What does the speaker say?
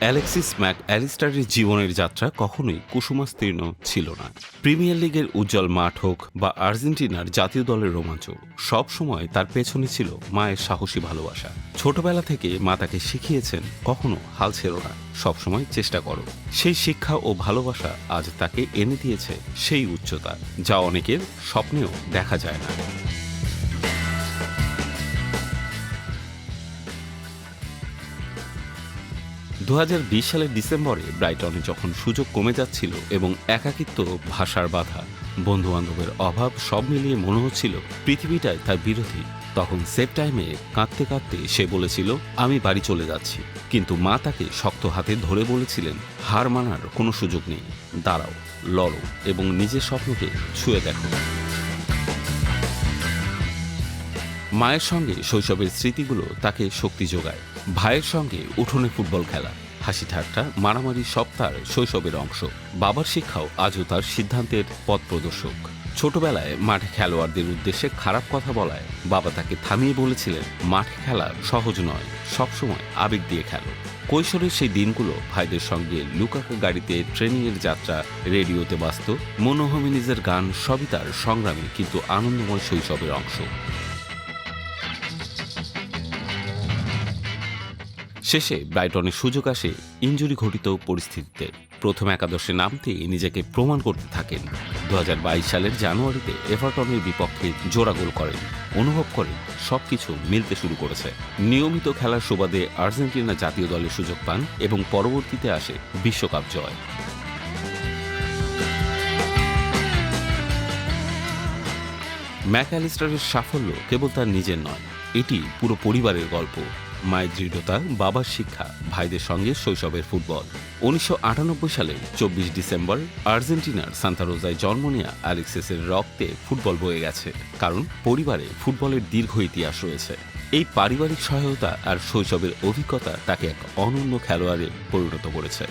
Alexis Mac অ্যালিস্টারের জীবনের যাত্রা কখনোই কুসুমাস্তীর্ণ ছিল না। প্রিমিয়ার লিগের উজ্জ্বল মাঠ হোক বা আর্জেন্টিনার জাতীয় দলের রোমাঞ্চ, সব সময় তার পেছনে ছিল মায়ের সাহসী ভালোবাসা। ছোটবেলা থেকে মা তাকে শিখিয়েছেন, কখনো হাল ছেড়ো না সবসময় চেষ্টা করো। সেই শিক্ষা ও ভালোবাসা আজ তাকে এনে দিয়েছে সেই উচ্চতা, যা অনেকের স্বপ্নেও দেখা যায় না। দু হাজার বিশ সালের ডিসেম্বরে ব্রাইটনে যখন সুযোগ কমে যাচ্ছিল এবং একাকিত্ব, ভাষার বাধা বন্ধু বান্ধবের অভাব সব মিলিয়ে মনে হচ্ছিল পৃথিবীটাই তার বিরোধী। তখন সেফ টাইমে কাঁদতে কাঁদতে সে বলেছিল, আমি বাড়ি চলে যাচ্ছি। কিন্তু মা তাকে শক্ত হাতে ধরে বলেছিলেন, হার মানার কোনো সুযোগ নেই। দাঁড়াও, লড়ো এবং নিজের স্বপ্নকে ছুঁয়ে দেখো। মায়ের সঙ্গে শৈশবের স্মৃতিগুলো তাকে শক্তি যোগায়। ভাইয়ের সঙ্গে উঠোনে ফুটবল খেলা। হাসি ঠাট্টা, মারামারি সব তার শৈশবের অংশ। বাবার শিক্ষাও আজও তার সিদ্ধান্তের পথ প্রদর্শক। ছোটবেলায় মাঠে খেলোয়াড়দের উদ্দেশ্যে খারাপ কথা বলায় বাবা তাকে থামিয়ে বলেছিলেন, মাঠে খেলা সহজ নয়, সবসময় আবেগ দিয়ে খেলো। কৈশোরের সেই দিনগুলো ভাইদের সঙ্গে লুকাকা গাড়িতে ট্রেনিংয়ের যাত্রা, রেডিওতে বাস্ত মনোহমিনিজের গান সবই তার সংগ্রামী কিন্তু আনন্দময় শৈশবের অংশ। শেষে ব্রাইটনের সুযোগ আসে ইঞ্জুরি ঘটিত পরিস্থিতিতে। প্রথম একাদশে নামতে নিজেকে প্রমাণ করতে থাকেন। দু হাজার বাইশ সালের জানুয়ারিতে এভারটনের বিপক্ষে জোড়া গোল করেন। অনুভব করেন সবকিছু মিলতে শুরু করেছে। নিয়মিত খেলার সুবাদে আর্জেন্টিনা জাতীয় দলের সুযোগ পান এবং পরবর্তীতে আসে বিশ্বকাপ জয়। ম্যাকঅ্যালিস্টারের সাফল্য কেবল তার নিজের নয়, এটি পুরো পরিবারের গল্প। মায়ের দৃঢ়তা, বাবার শিক্ষা, ভাইদের সঙ্গে শৈশবের ফুটবল। উনিশশো আটানব্বই সালে চব্বিশ ডিসেম্বর আর্জেন্টিনার সান্তারোজায় জন্ম নেওয়া অ্যালেক্সেসের রক্তে ফুটবল বয়ে গেছে। কারণ পরিবারে ফুটবলের দীর্ঘ ইতিহাস রয়েছে। এই পারিবারিক সহায়তা আর শৈশবের অভিজ্ঞতা তাকে এক অনন্য খেলোয়াড়ে পরিণত করেছে।